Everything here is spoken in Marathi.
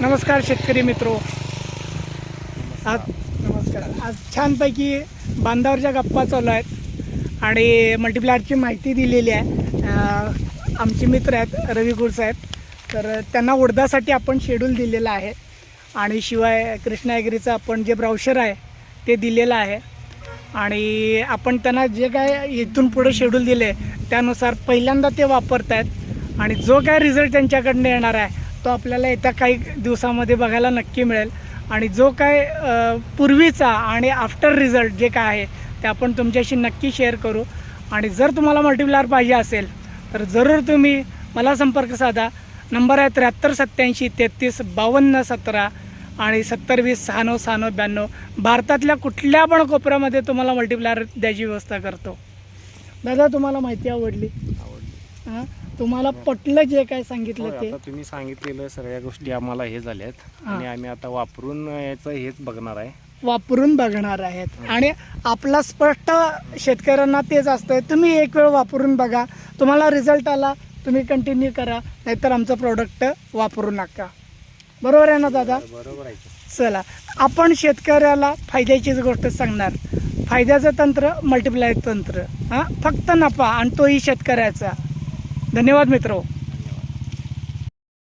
नमस्कार शेतकरी मित्रो. आज नमस्कार. आज छानपैकी बांधावरच्या गप्पा चालू आहेत आणि मल्टीप्लायरची माहिती दिलेली आहे. आमचे मित्र आहेत रवी गुड साहेब. तर त्यांना उडदासाठी आपण शेड्यूल दिलेलं आहे. आणि शिवाय कृष्णागिरीचं आपण जे ब्राउशर आहे ते दिलेलं आहे. आणि आपण त्यांना जे काय इथून पुढे शेड्यूल दिले त्यानुसार पहिल्यांदा ते वापरत आहेत आणि जो काय रिझल्ट त्यांच्याकडनं येणार आहे तो आपल्याला येत्या काही दिवसामध्ये बघायला नक्की मिळेल. आणि जो काय पूर्वीचा आणि आफ्टर रिझल्ट जे काय आहे ते आपण तुमच्याशी नक्की शेअर करू. आणि जर तुम्हाला मल्टीप्लायर पाहिजे असेल तर जरूर तुम्ही मला संपर्क साधा. नंबर आहे त्र्याहत्तर सत्याऐंशी तेहतीस बावन्न सतरा आणि सत्तर वीस सहा नऊ सहा नऊ ब्याण्णव. भारतातल्या कुठल्या पण कोपऱ्यामध्ये तुम्हाला मल्टीप्लायर द्यायची व्यवस्था करतो. दादा तुम्हाला माहिती आवडली? आवडली. हां? तुम्हाला पटलं जे काय सांगितलं ते? आता तुम्ही सांगितलेलं सगळ्या गोष्टी आम्हाला हे झाल्यात. आणि आम्ही आता वापरून याचं हेच बघणार आहे. वापरून बघणार आहेत. आणि आपला स्पष्ट शेतकऱ्यांना तेच असतं तुम्ही एक वेळ वापरून बघा. तुम्हाला रिझल्ट आला तुम्ही कंटिन्यू करा. नाहीतर आमचं प्रोडक्ट वापरू नका. बरोबर आहे ना दादा? बरोबर आहे. चला आपण शेतकऱ्याला फायद्याचीच गोष्ट सांगणार. फायद्याचं तंत्र मल्टिप्लाय तंत्र. हां? फक्त नफा आणि तोही शेतकऱ्याचा. धन्यवाद मित्रो.